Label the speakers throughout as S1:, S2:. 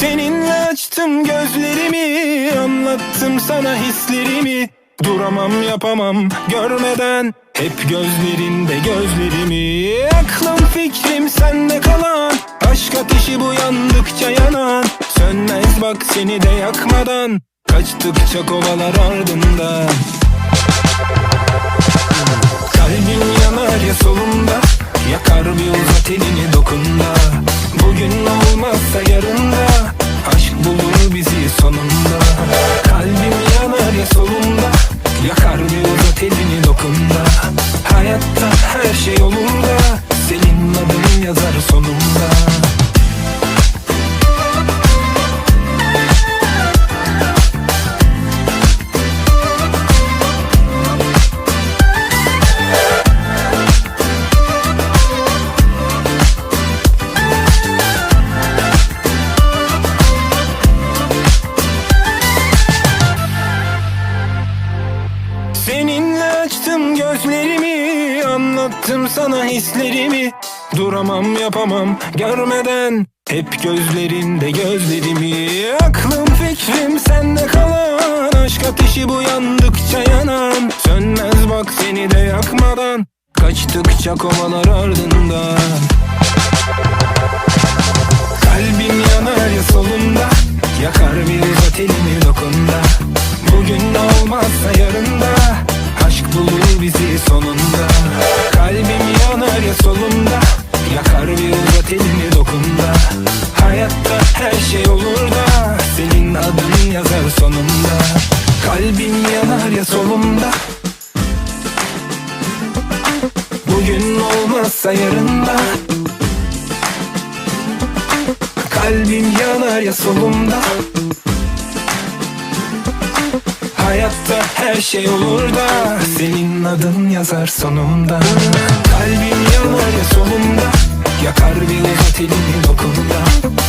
S1: Seninle açtım gözlerimi Anlattım sana hislerimi. Duramam yapamam görmeden Hep gözlerinde gözlerimi. Aklım fikrim sende kalan Aşk ateşi bu yandıkça yanan. Sönmez bak seni de yakmadan Kaçtıkça kovalar ardından sonunda Kalbim yanar ya solunda Yakar bir uzat elini dokunda Hayatta her şey olur da Senin adın yazar sonunda açtım gözlerimi Anlattım sana hislerimi. Duramam yapamam görmeden Hep gözlerinde gözlerimi. Aklım fikrim sende kalan Aşk ateşi bu yandıkça yanan. Sönmez bak seni de yakmadan Kaçtıkça kovalar ardından olmazsa yarın da Kalbim yanar ya solumda. Hayatta her şey olur da Senin adın yazar sonunda. Kalbim yanar ya solumda. Yakar bir uzat elini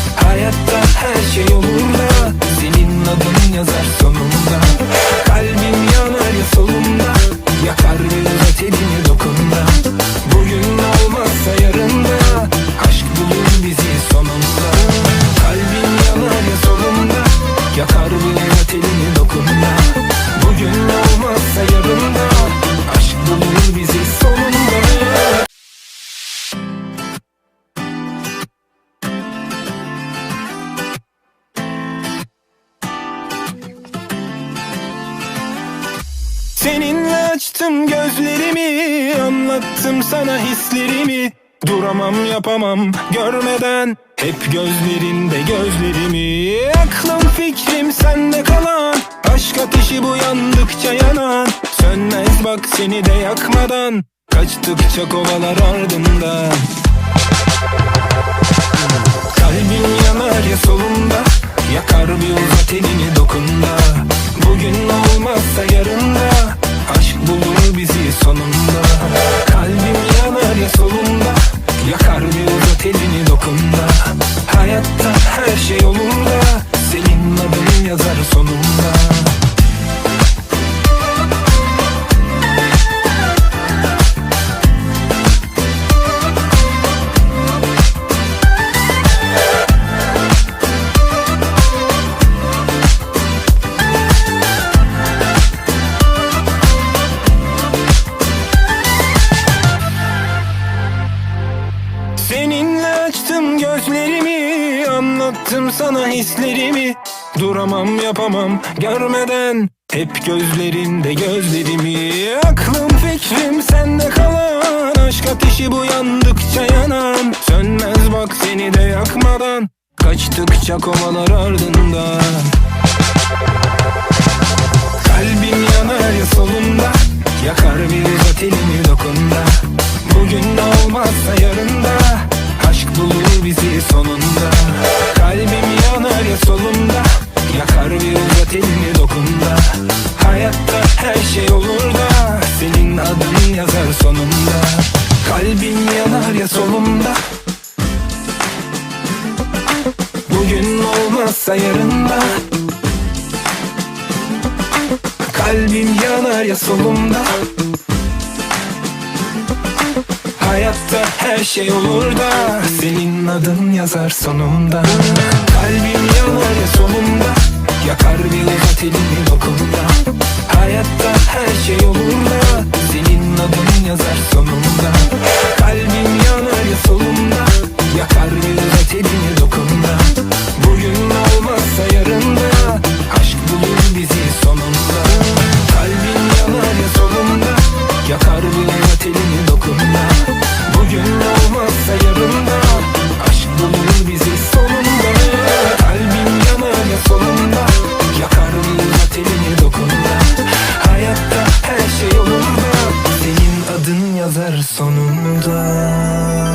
S1: Seninle açtım gözlerimi Anlattım sana hislerimi. Duramam yapamam görmeden Hep gözlerinde gözlerimi. Aklım fikrim sende kalan Aşk ateşi bu yandıkça yanan. Sönmez bak seni de yakmadan Kaçtıkça kovalar ardından sonunda Kalbim yanar ya solunda Yakar bir uzat elini dokunda Hayatta her şey olur da Senin adın yazar sonunda Seninle açtım gözlerimi Anlattım sana hislerimi. Duramam yapamam görmeden Hep gözlerinde gözlerimi. Aklım fikrim sende kalan Aşk ateşi bu yandıkça yanan. Sönmez bak seni de yakmadan Kaçtıkça kovalar ardından de solumda Bugün olmazsa yarında Kalbim yanar ya solumda. Hayatta her şey olur da Senin adın yazar sonunda. Kalbim yanar ya solumda. Yakar beni katilin okulda Hayatta her şey olur da adın yazar sonunda. Kalbim yanar ya solumda. Yakar bir elini ver sonunda.